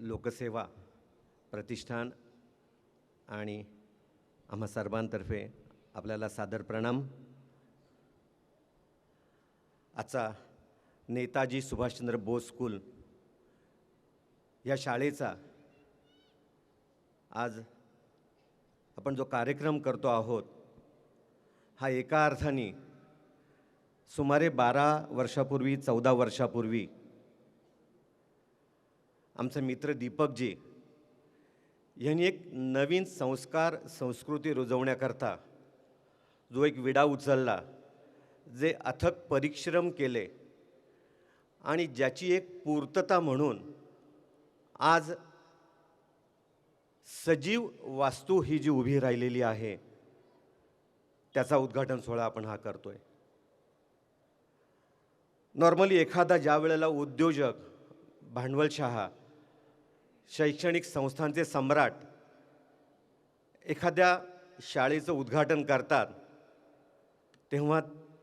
लोकसेवा प्रतिष्ठान आणि आम्हा सर्वांतर्फे आपल्याला सादर प्रणाम. आजचा नेताजी सुभाषचंद्र बोस स्कूल या शाळेचा आज आपण जो कार्यक्रम करतो आहोत हा एका अर्थाने सुमारे बारा वर्षापूर्वी चौदा वर्षापूर्वी आमचे मित्र दीपकजी यांनी एक नवीन संस्कार संस्कृती रुजवण्याकरता जो एक विडा उचलला जे अथक परिश्रम केले आणि ज्याची एक पूर्तता म्हणून आज सजीव वास्तू ही जी उभी राहिलेली आहे त्याचा उद्घाटन सोहळा आपण हा करतोय. नॉर्मली एखादा ज्या वेळेला उद्योजक भांडवलशहा शैक्षणिक संस्थांचे सम्राट एखाद्या शाळेचं उद्घाटन करतात तेव्हा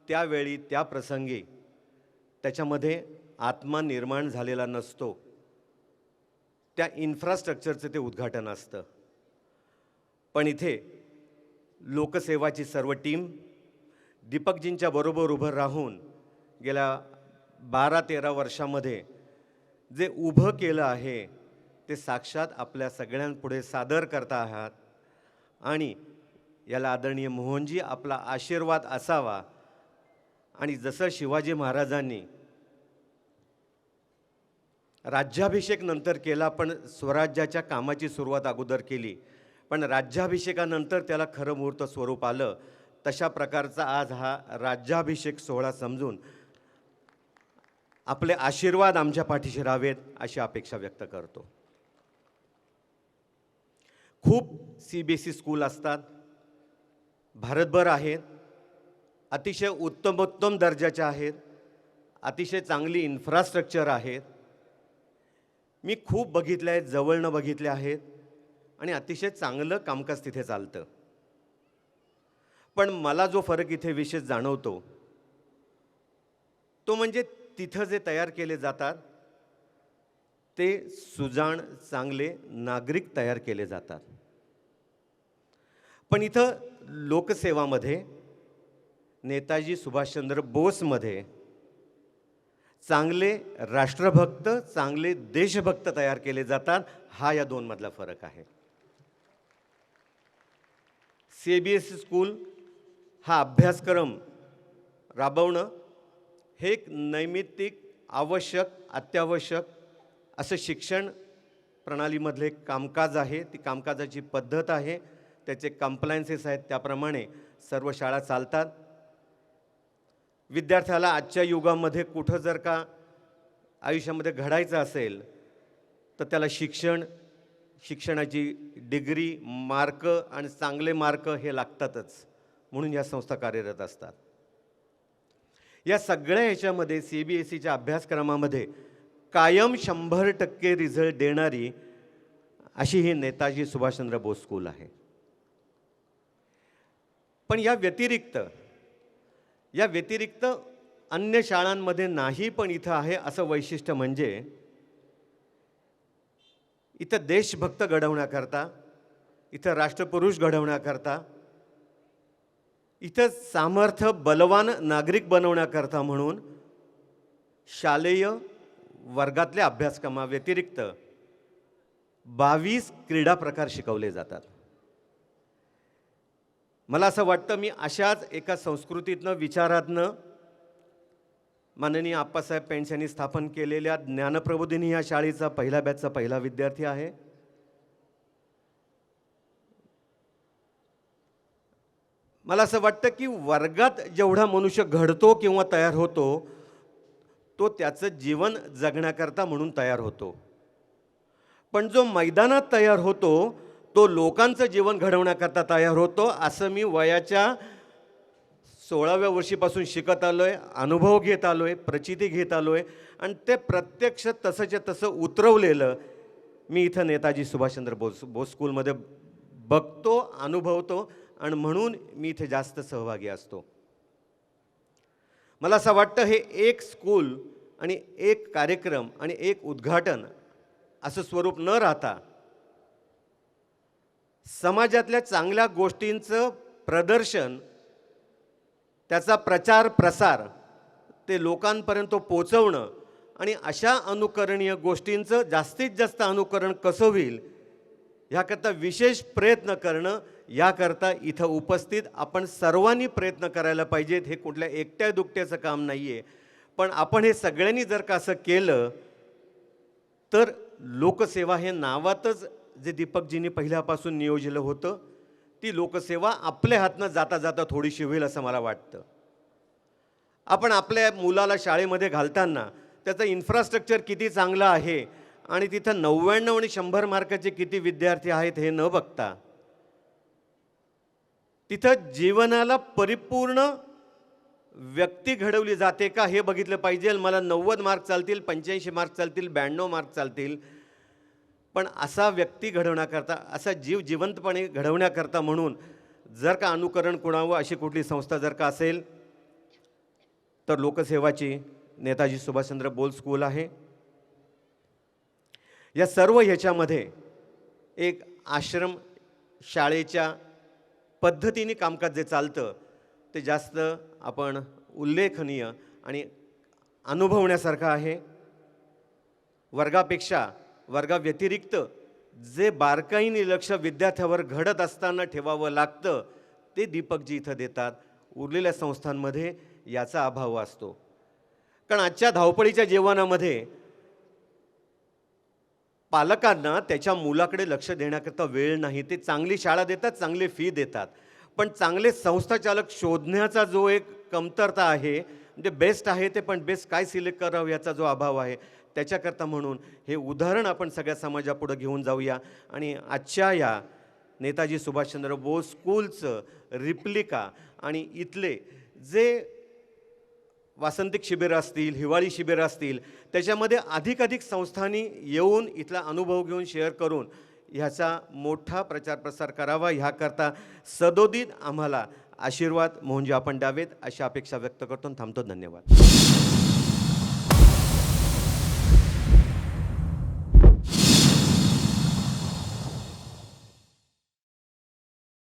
त्यावेळी त्या प्रसंगी त्याच्यामध्ये आत्मा निर्माण झालेला नसतो. त्या इन्फ्रास्ट्रक्चरचं ते उद्घाटन असतं. पण इथे लोकसेवाची सर्व टीम दीपकजींच्या बरोबर उभं राहून गेल्या बारा तेरा वर्षामध्ये जे उभं केलं आहे ते साक्षात आपल्या सगळ्यांपुढे सादर करता आहात. आणि याला आदरणीय मोहनजी आपला आशीर्वाद असावा. आणि जसं शिवाजी महाराजांनी राज्याभिषेक नंतर केला पण स्वराज्याच्या कामाची सुरुवात अगोदर केली. पण राज्याभिषेकानंतर त्याला खरं मुहूर्त स्वरूप आलं. तशा प्रकारचा आज हा राज्याभिषेक सोहळा समजून आपले आशीर्वाद आमच्या पाठीशी राहावेत अशी अपेक्षा व्यक्त करतो. खूप C B S E school असतात. भारतभर आहेत. अतिशय उत्तमोत्तम दर्जाच्या आहेत. अतिशय चांगली इन्फ्रास्ट्रक्चर आहेत. मी खूप बघितले आहेत जवळनं बघितले आहेत आणि अतिशय चांगलं कामकाज तिथे चालतं. पण मला जो फरक इथे विशेष जाणवतो तो म्हणजे तिथं जे तयार केले जातात ते सुजाण चांगले नागरिक तयार केले जातात. पण इथं लोकसेवामध्ये नेताजी सुभाषचंद्र बोसमध्ये चांगले राष्ट्रभक्त चांगले देशभक्त तयार केले जातात हा या दोनमधला फरक आहे. सी बी एस स्कूल हा अभ्यासक्रम राबवणं हे एक नैमित्तिक आवश्यक अत्यावश्यक असं शिक्षण प्रणालीमधले एक कामकाज आहे. ती कामकाजाची पद्धत आहे. त्याचे कंप्लायन्सेस आहेत त्याप्रमाणे सर्व शाळा चालतात. विद्यार्थ्याला आजच्या युगामध्ये कुठं जर का आयुष्यामध्ये घडायचं असेल तर त्याला शिक्षण शिक्षणाची डिग्री मार्क आणि चांगले मार्क हे लागतातच म्हणून या संस्था कार्यरत असतात. या सगळ्या ह्याच्यामध्ये सी बी एस सीच्या अभ्यासक्रमामध्ये कायम शंभर टक्के रिझल्ट देणारी अशी ही नेताजी सुभाषचंद्र बोस स्कूल आहे. पण या व्यतिरिक्त या व्यतिरिक्त अन्य शाळांमध्ये नाही पण इथं आहे असं वैशिष्ट्य म्हणजे इथं देशभक्त घडवण्याकरता इथं राष्ट्रपुरुष घडवण्याकरता इथं सामर्थ्य बलवान नागरिक बनवण्याकरता म्हणून शालेय वर्गातल्या अभ्यासक्रमाव्यतिरिक्त बावीस क्रीडा प्रकार शिकवले जातात. मला असं वाटतं मी अशाच एका संस्कृतीतनं विचारातनं माननीय आप्पासाहेब पेंट्स यांनी स्थापन केलेल्या ज्ञानप्रबोधिनी या शाळेचा पहिला बॅचचा पहिला विद्यार्थी आहे. मला असं वाटतं की वर्गात जेवढा मनुष्य घडतो किंवा तयार होतो तो त्याचं जीवन जगण्याकरता म्हणून तयार होतो. पण जो मैदानात तयार होतो तो लोकांचं जीवन घडवण्याकरता तयार होतो असं मी वयाच्या सोळाव्या वर्षीपासून शिकत आलो आहे अनुभव घेत आलो आहे प्रचिती घेत आलो आहे आणि ते प्रत्यक्ष तसंच्या तसं उतरवलेलं मी इथं नेताजी सुभाषचंद्र बोस बोस स्कूलमध्ये बघतो अनुभवतो आणि म्हणून मी इथे जास्त सहभागी असतो. मला असं वाटतं हे एक स्कूल आणि एक कार्यक्रम आणि एक उद्घाटन असं स्वरूप न राहता समाजातल्या चांगल्या गोष्टींचं प्रदर्शन त्याचा प्रचार प्रसार ते लोकांपर्यंत पोचवणं आणि अशा अनुकरणीय गोष्टींचं जास्तीत जास्त अनुकरण कसं होईल ह्याकरता विशेष प्रयत्न करणं याकरता इथं उपस्थित आपण सर्वांनी प्रयत्न करायला पाहिजेत हे कुठल्या एकट्या दुकट्याचं काम नाही आहे पण आपण हे सगळ्यांनी जर का असं केलं तर लोकसेवा हे नावातच जे दीपकजींनी पहिल्यापासून नियोजलं होतं ती लोकसेवा आपल्या हातनं जाता जाता थोडीशी होईल असं मला वाटतं. आपण आपल्या मुलाला शाळेमध्ये घालताना त्याचं इन्फ्रास्ट्रक्चर किती चांगलं आहे आणि तिथं नव्याण्णव आणि शंभर मार्काचे किती विद्यार्थी आहेत हे न बघता तिथं जीवनाला परिपूर्ण व्यक्ती घडवली जाते का हे बघितलं पाहिजे. मला नव्वद मार्क चालतील पंच्याऐंशी मार्क चालतील ब्याण्णव मार्क चालतील पण असा व्यक्ती घडवण्याकरता असा जीव जिवंतपणे घडवण्याकरता म्हणून जर का अनुकरण कुणावं अशी कुठली संस्था जर का असेल तर लोकसेवाची नेताजी सुभाषचंद्र बोल स्कूल आहे. या सर्व ह्याच्यामध्ये एक आश्रम शाळेच्या पद्धतीने कामकाज जे चालतं ते जास्त आपण उल्लेखनीय आणि अनुभवण्यासारखं आहे. वर्गापेक्षा वर्गाव्यतिरिक्त जे बारकाईने लक्ष विद्यार्थ्यावर घडत असताना ठेवावं लागतं ते दीपकजी इथं देतात. उरलेल्या संस्थांमध्ये याचा अभाव असतो. कारण आजच्या धावपळीच्या जीवनामध्ये पालकांना त्याच्या मुलाकडे लक्ष देण्याकरता वेळ नाही. ते चांगली शाळा देतात चांगली फी देतात. पण चांगले संस्थाचालक शोधण्याचा जो एक कमतरता आहे म्हणजे बेस्ट आहे ते पण बेस्ट काय सिलेक्ट करावं याचा जो अभाव आहे त्याच्याकरता म्हणून हे उदाहरण आपण सगळ्या समाजापुढं घेऊन जाऊया. आणि आजच्या या नेताजी सुभाषचंद्र बोस स्कूलचं रिप्लिका आणि इथले जे वासंतिक शिबिरं असतील हिवाळी शिबिरं असतील त्याच्यामध्ये अधिकाधिक संस्थांनी येऊन इथला अनुभव घेऊन शेअर करून ह्याचा मोठा प्रचार प्रसार करावा. ह्याकरता सदोदित आम्हाला आशीर्वाद म्हणजे आपण द्यावेत अशी अपेक्षा व्यक्त करतो. थांबतो. धन्यवाद.